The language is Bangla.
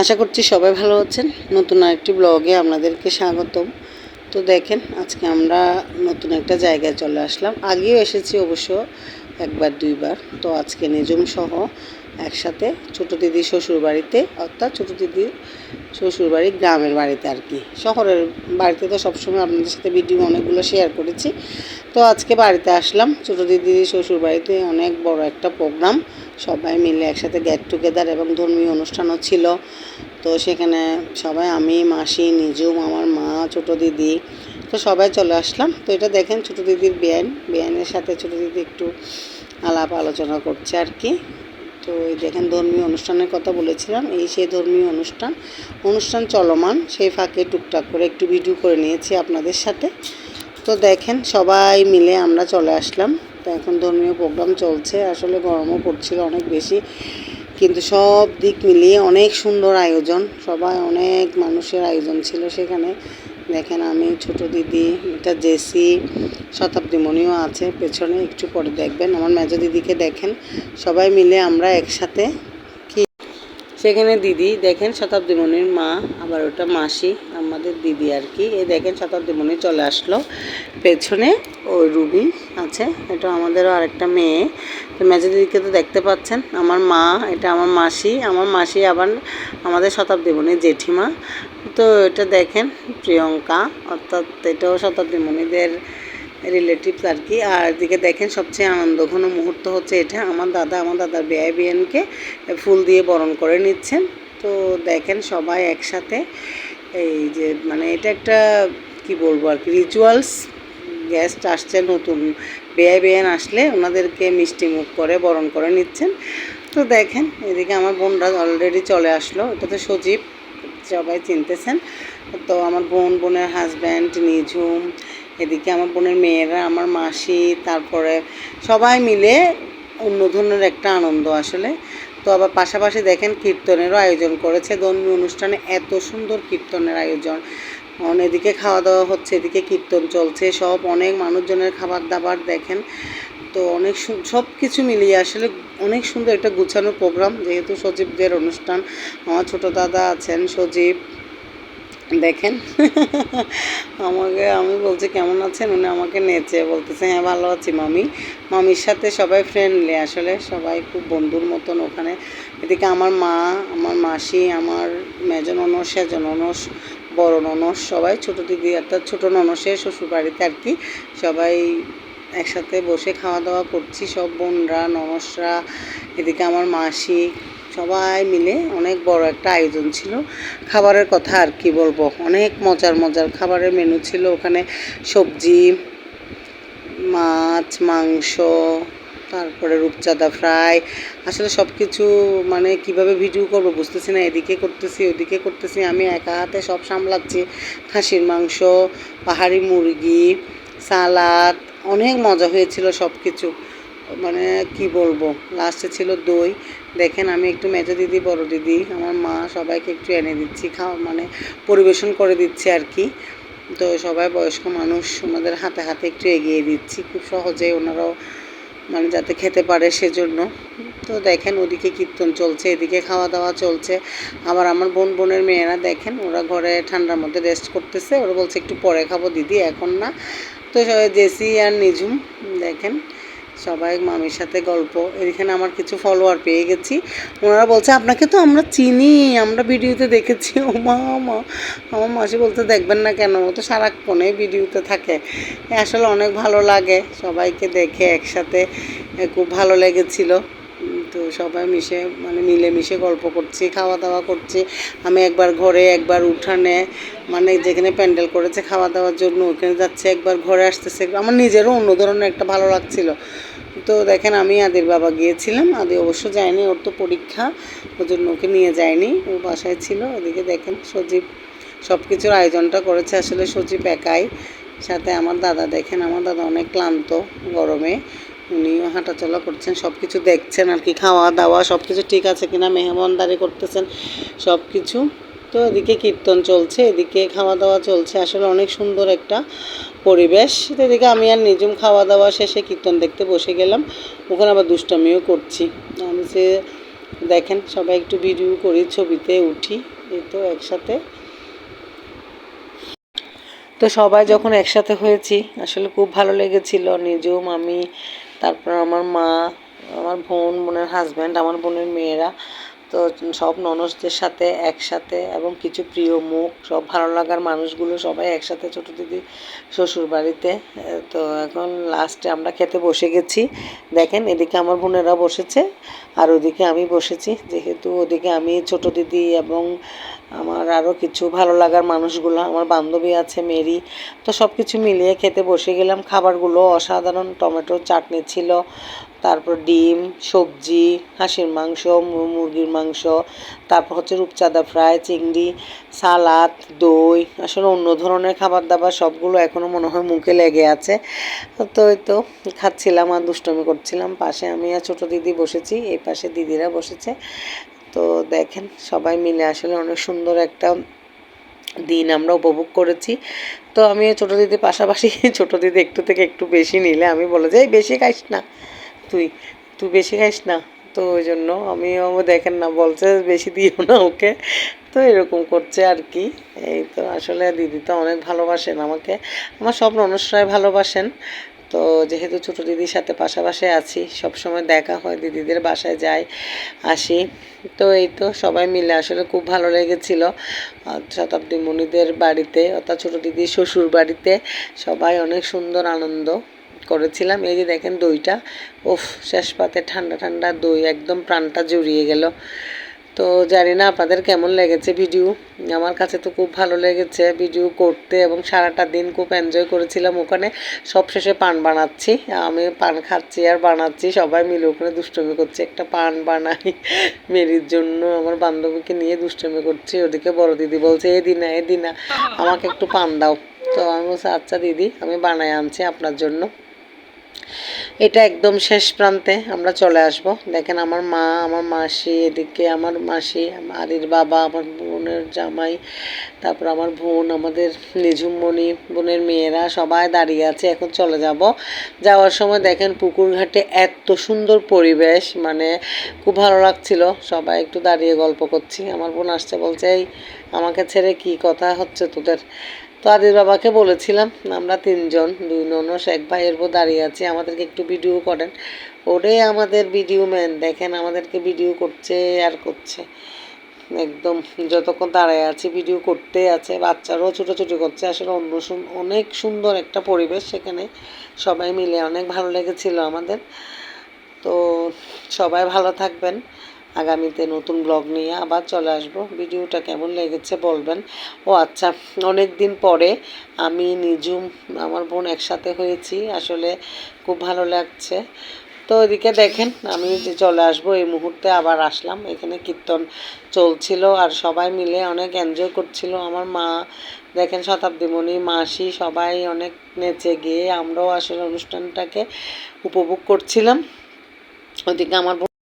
আশা করছি সবাই ভালো আছেন। নতুন আরেকটি ব্লগে আপনাদেরকে স্বাগতম। তো দেখেন, আজকে আমরা নতুন একটা জায়গায় চলে আসলাম। আগেও এসেছি অবশ্য একবার, দুইবার। তো আজকে নিজম সহ একসাথে ছোটো দিদির শ্বশুর বাড়িতে, অর্থাৎ ছোটো দিদির শ্বশুর বাড়ি গ্রামের বাড়িতে আর কি। শহরের বাড়িতে তো সবসময় আপনাদের সাথে ভিডিও অনেকগুলো শেয়ার করেছি। তো আজকে বাড়িতে আসলাম। ছোটো দিদির শ্বশুর বাড়িতে অনেক বড় একটা প্রোগ্রাম সবাই মিলে একসাথে গেট টুগেদার এবং ধর্মীয় অনুষ্ঠানও ছিল। তো সেখানে সবাই আমি, মাসি নিজুম আমার মা, ছোটো দিদি, তো সবাই চলে আসলাম। তো এটা দেখেন ছোটো দিদির বিয়ান। বিয়ানের সাথে ছোটো দিদি একটু আলাপ আলোচনা করছে আর কি। তো দেখেন ধর্মীয় অনুষ্ঠানের কথা বলেছিলাম, এই সেই ধর্মীয় অনুষ্ঠান অনুষ্ঠান চলমান, সেই ফাঁকে টুকটাক করে একটু ভিডিও করে নিয়েছি আপনাদের সাথে। তো দেখেন, সবাই মিলে আমরা চলে আসলাম। তো এখন ধর্মীয় প্রোগ্রাম চলছে, আসলে গরমও পড়ছিল অনেক বেশি। কিন্তু সব দিক মিলিয়ে অনেক সুন্দর আয়োজন। সবাই অনেক মানুষের আয়োজন ছিল সেখানে। দেখেন আমি, ছোট দিদি, এটা জেসি, শতাব্দী মণিও আছে, পেছনে একটু পরে দেখবেন। আমার মেজো দিদিকে দেখেন। সবাই মিলে আমরা একসাথে সেখানে দিদি, দেখেন শতাব্দীমণির মা, আবার ওটা মাসি, আমাদের দিদি আর কি। এই দেখেন শতাব্দী শতাব্দীমণি চলে আসলো। পেছনে ওই রুবি আছে, এটা আমাদেরও আরেকটা মেয়ে। তো মেজো দিদিকে তো দেখতে পাচ্ছেন, আমার মা, এটা আমার মাসি আমার মাসি আবার আমাদের শতাব্দীমণির জেঠিমা। তো এটা দেখেন প্রিয়ঙ্কা, অর্থাৎ এটাও শতাব্দীমণিদের রিলেটিভস আর কি। আর এদিকে দেখেন সবচেয়ে আনন্দঘন মুহূর্ত হচ্ছে এটা। আমার দাদা আমার দাদার বিয়ে বিয়ানকে ফুল দিয়ে বরণ করে নিচ্ছেন। তো দেখেন সবাই একসাথে এই যে মানে এটা একটা কি বলব আর কি রিচুয়ালস গেস্ট আসছে নতুন। বেয়ে বেয়ান আসলে ওনাদেরকে মিষ্টি মুখ করে বরণ করে নিচ্ছেন। তো দেখেন এদিকে আমার বোনরা অলরেডি চলে আসলো। এটা তো সজীব সবাই চিনতেছেন। তো আমার বোন, বোনের হাজব্যান্ড নিঝুম এদিকে আমার বোনের মেয়েরা, আমার মাসি, তারপরে সবাই মিলে অন্য ধরনের একটা আনন্দ আসলে। তো আবার পাশাপাশি দেখেন কীর্তনেরও আয়োজন করেছে ধর্মীয় অনুষ্ঠানে, এত সুন্দর কীর্তনের আয়োজন। এদিকে খাওয়া দাওয়া হচ্ছে, এদিকে কীর্তন চলছে, সব অনেক মানুষজনের খাবার দাবার দেখেন। তো অনেক সব কিছু মিলিয়ে আসলে অনেক সুন্দর একটা গুছানো প্রোগ্রাম, যেহেতু সজীবদের অনুষ্ঠান। আমার ছোটো দাদা আছেন সজীব। দেখেন। আমাকে, আমি বলছি, কেমন আছেন? উনি আমাকে নেচে বলতেছে হ্যাঁ ভালো আছি, মামি। মামির সাথে সবাই ফ্রেন্ডলি আসলে, সবাই খুব বন্ধুর মতন ওখানে। এদিকে আমার মা, আমার মাসি, আমার মেজ ননস, সেজ ননস, বড় ননস, সবাই ছোটো দিদি, অর্থাৎ ছোটো ননসের শ্বশুরবাড়িতে আর কি, সবাই একসাথে বসে খাওয়া দাওয়া করছি, সব বোনরা, ননসরা। এদিকে আমার মাসি সবাই মিলে অনেক বড় একটা আয়োজন ছিল। খাবারের কথা আর কি বলব? অনেক মজার মজার খাবারের মেনু ছিল। ওখানে সবজি, মাছ, মাংস, তারপরে রূপচাঁদা ফ্রাই আসলে সব কিছু মানে কীভাবে ভিডিও করব বুঝতেছি না। এদিকে করতেছি, ওদিকে করতেছি। আমি একা হাতে সব সামলাচ্ছি। খাসির মাংস, পাহাড়ি মুরগি, সালাদ, অনেক মজা হয়েছিল সব কিছু মানে কি বলব লাস্টে ছিল দই। দেখেন আমি একটু মেজো দিদি, বড় দিদি, আমার মা সবাইকে একটু এনে দিচ্ছি, খাওয়া মানে পরিবেশন করে দিচ্ছি আর কি। তো সবাই বয়স্ক মানুষ ওনাদের হাতে হাতে একটু এগিয়ে দিচ্ছি, খুব সহজে ওনারাও মানে যাতে খেতে পারে সেজন্য। তো দেখেন ওদিকে কীর্তন চলছে, এদিকে খাওয়া দাওয়া চলছে। আবার আমার বোন, বোনের মেয়েরা দেখেন, ওরা ঘরে ঠান্ডার মধ্যে রেস্ট করতেছে। ওরা বলছে, একটু পরে খাব দিদি, এখন না। তো সবাই, জেসি আর নিঝুম দেখেন সবাই মামির সাথে গল্প। এখানে আমার কিছু ফলোয়ার পেয়ে গেছি। ওনারা বলছে, আপনাকে তো আমরা চিনি, আমরা ভিডিওতে দেখেছি। ও মা মা। আমার মাসি বলতে দেখবেন না কেন? ও তো সারাক্ষণে ভিডিওতে থাকে। আসলে অনেক ভালো লাগে সবাইকে দেখে একসাথে। খুব ভালো লেগেছিল। তো সবাই মিশে মানে মিলেমিশে গল্প করছি খাওয়া দাওয়া করছি। আমি একবার ঘরে একবার উঠানে মানে যেখানে প্যান্ডেল করেছে খাওয়া দাওয়ার জন্য, ওখানে যাচ্ছে, একবার ঘরে আসতেছে। আমার নিজেরও অন্য ধরনের একটা ভালো লাগছিল। তো দেখেন, আমি আদির বাবা গিয়েছিলাম। আদি অবশ্য যায়নি, ওর তো পরীক্ষা ওর জন্য ওকে নিয়ে যায়নি। ও বাসায় ছিল, ওদিকে দেখেন সজীব সব কিছুর আয়োজনটা করেছে। আসলে সজীব একাই। সাথে আমার দাদা, দেখেন, আমার দাদা অনেক ক্লান্ত গরমে। উনিও হাঁটাচলা করছেন সব কিছু দেখছেন আর কি খাওয়া দাওয়া সব কিছু ঠিক আছে কিনা, মেহমানদারি করতেছেন সব কিছু তো এদিকে কীর্তন চলছে, এদিকে খাওয়া দাওয়া চলছে, আসলে অনেক সুন্দর একটা পরিবেশ। তো এদিকে আমি আর নিজুম খাওয়া দাওয়া শেষে কীর্তন দেখতে বসে গেলাম, ওখানে আবার দুষ্টামিও করছি। আমি যে দেখেন, সবাই একটু ভিডিও করি, ছবিতে উঠি, এই তো একসাথে। তো সবাই যখন একসাথে হয়েছি, আসলে খুব ভালো লেগেছিল নিজেও মামি তারপর আমার মা, আমার বোন, বোনের হাজব্যান্ড আমার বোনের মেয়েরা, তো সব ননসদের সাথে একসাথে এবং কিছু প্রিয় মুখ, সব ভালো লাগার মানুষগুলো সবাই একসাথে ছোটো দিদি শ্বশুর বাড়িতে তো এখন লাস্টে আমরা খেতে বসে গেছি। দেখেন, এদিকে আমার বোনেরা বসেছে আর ওদিকে আমি বসেছি। যেহেতু ওদিকে আমি ছোট দিদি এবং আমার আরও কিছু ভালো লাগার মানুষগুলো, আমার বান্ধবী আছে, মেরি, তো সব কিছু মিলিয়ে খেতে বসে গেলাম। খাবারগুলো অসাধারণ, টমেটো চাটনি ছিল, তারপর ডিম, সবজি, হাঁসের মাংস মুরগির মাংস, তারপর হচ্ছে রূপচাঁদা ফ্রাই, চিংড়ি, সালাদ, দই, আসলে অন্য ধরনের খাবার দাবার সবগুলো এখনও মনে হয় মুখে লেগে আছে। তো এই তো খাচ্ছিলাম আর দুষ্টমি করছিলাম। পাশে আমি আর ছোটো দিদি বসেছি, এই পাশে দিদিরা বসেছে। তো দেখেন, সবাই মিলে আসলে অনেক সুন্দর একটা দিন আমরা উপভোগ করেছি। তো আমি ছোটো দিদির পাশাপাশি ছোটো দিদি একটু থেকে একটু বেশি নিলে আমি বলে যে, "এই বেশি খাইস না তুই তুই বেশি খাইস না। তো ওই জন্য আমিও দেখেন না, বলছে বেশি দিও না ওকে। তো এরকম করছে আর কি। এই তো আসলে দিদি তো অনেক ভালোবাসেন আমাকে। আমার সব ননসরাই ভালোবাসেন। তো যেহেতু ছোটো দিদির সাথে পাশাপাশি আছি সব সময় দেখা হয়, দিদিদের বাসায় যাই, আসি। তো এই তো সবাই মিলে আসলে খুব ভালো লেগেছিল। শতাব্দী মণিদের বাড়িতে অর্থাৎ ছোটো দিদির শ্বশুর বাড়িতে সবাই অনেক সুন্দর আনন্দ করেছিলাম। এই যে দেখেন দইটা, উফ, শেষ পাতে ঠান্ডা ঠান্ডা দই, একদম প্রাণটা জুড়িয়ে গেল। তো জানি না আপনাদের কেমন লেগেছে ভিডিও। আমার কাছে তো খুব ভালো লেগেছে ভিডিও করতে এবং সারাটা দিন খুব এনজয় করেছিলাম ওখানে। সব শেষে পান বানাচ্ছি। আমি পান খাচ্ছি আর বানাচ্ছি, সবাই মিলে ওখানে দুষ্টমি করছে। একটা পান বানাই মেরির জন্য। আমার বান্ধবীকে নিয়ে দুষ্টমি করছি। ওদিকে বড় দিদি বলছে, এ দিনা এ দিনা, আমাকে একটু পান দাও। তো আমি বলছি আচ্ছা দিদি, আমি বানাই আনছি আপনার জন্য। এটা একদম শেষ প্রান্তে আমরা চলে আসব। দেখেন আমার মা, আমার মাসি, এদিকে আমার মাসি আদির বাবা, আমার বোনের জামাই, তারপর আমার বোন, আমাদের নিঝুমমণি বোনের মেয়েরা সবাই দাঁড়িয়ে আছে, এখন চলে যাব। যাওয়ার সময় দেখেন পুকুর ঘাটে এত সুন্দর পরিবেশ মানে খুব ভালো লাগছিল। সবাই একটু দাঁড়িয়ে গল্প করছি। আমার বোন আসছে বলছে, এই, আমাকে ছেড়ে কি কথা হচ্ছে তোদের? তো আদির বাবাকে বলেছিলাম, আমরা তিনজন, দুই ননস, এক ভাইয়ের বউ দাঁড়িয়ে আছি, আমাদেরকে একটু ভিডিও করেন। ওরে আমাদের ভিডিও ম্যান দেখেন আমাদেরকে ভিডিও করছে আর করছে। একদম যতক্ষণ দাঁড়ায় আছে ভিডিও করতে আছে, বাচ্চারাও ছোটাছুটি করছে। আসলে অন্য অনেক সুন্দর একটা পরিবেশ সেখানে। সবাই মিলে অনেক ভালো লেগেছিল আমাদের। তো সবাই ভালো থাকবেন। আগামীতে নতুন ব্লগ নিয়ে আবার চলে আসব। ভিডিওটা কেমন লেগেছে বলবেন। ও আচ্ছা অনেক দিন পরে আমি নিজুম আমার বোন একসাথে হয়েছি। আসলে খুব ভালো লাগছে। তো এদিকে দেখেন, আমি যে চলে আসব, এই মুহূর্তে আবার আসলাম। এখানে কীর্তন চলছিল আর সবাই মিলে অনেক এনজয় করছিল। আমার মা, দেখেন শতাব্দীমণি, মাসি সবাই অনেক নেচে গিয়ে আমরাও আসলে অনুষ্ঠানটাকে উপভোগ করছিলাম। ওদিকে আমার